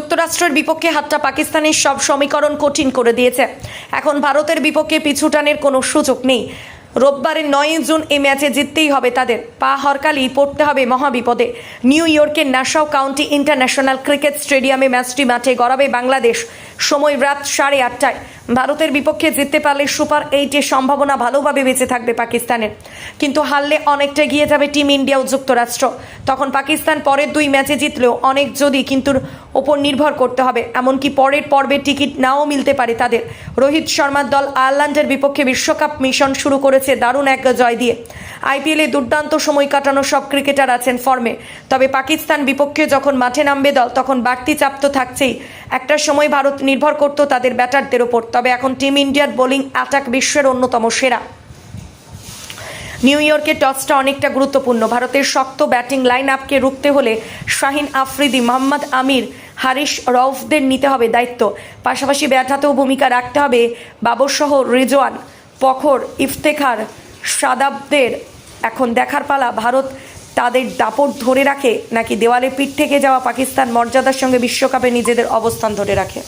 যুক্তরাষ্ট্রের বিপক্ষে হাতটা পাকিস্তানের সব সমীকরণ কঠিন করে দিয়েছে। এখন ভারতের বিপক্ষে পিছুটানের কোনো সুযোগ নেই। রোববারের নয় জুন এই ম্যাচে জিততেই হবে তাদের। পা হরকালি পড়তে হবে মহাবিপদে। নিউ ইয়র্কের নাসাও কাউন্টি ইন্টারন্যাশনাল ক্রিকেট স্টেডিয়ামে ম্যাচটি মাঠে গড়াবে বাংলাদেশ। সময় রাত সাড়ে আটটায়। ভারতের বিপক্ষে জিততে পারলে সুপার এইটের সম্ভাবনা ভালোভাবে বেঁচে থাকবে পাকিস্তানের। কিন্তু হারলে অনেকটা গিয়ে যাবে টিম ইন্ডিয়া ও যুক্তরাষ্ট্র। তখন পাকিস্তান পরের দুই ম্যাচে জিতলেও অনেক যদি কিন্তু ওপর নির্ভর করতে হবে। এমনকি পরের পর্বে টিকিট নাও মিলতে পারে তাদের। রোহিত শর্মার দল আয়ারল্যান্ডের বিপক্ষে বিশ্বকাপ মিশন শুরু করেছে দারুণ এক জয় দিয়ে। আইপিএলে দুর্দান্ত সময় কাটানো সব ক্রিকেটার আছেন ফর্মে। তবে পাকিস্তান বিপক্ষে যখন মাঠে নামবে দল, তখন বাড়তি চাপ তো থাকছেই। একটা সময় ভারত নির্ভর করতো তাদের ব্যাটারদের ওপর, তবে এখন টিম ইন্ডিয়ার বোলিং অ্যাটাক বিশ্বের অন্যতম সেরা। নিউ ইয়র্কের টসটা অনেকটা গুরুত্বপূর্ণ। ভারতের শক্ত ব্যাটিং লাইন আপকে রুখতে হলে শাহিন আফ্রিদি, মোহাম্মদ আমির, হারিশ রউফদের নিতে হবে দায়িত্ব। পাশাপাশি ব্যাট হাতেও ভূমিকা রাখতে হবে বাবরসহ রিজওয়ান, পখর, ইফতেখার সাদাবদের এখন দেখার পালা। ভারত তাদের দাপট ধরে রাখে নাকি দেওয়ালে পিঠ থেকে যাওয়া পাকিস্তান মর্যাদার সঙ্গে বিশ্বকাপে নিজেদের অবস্থান ধরে রাখে?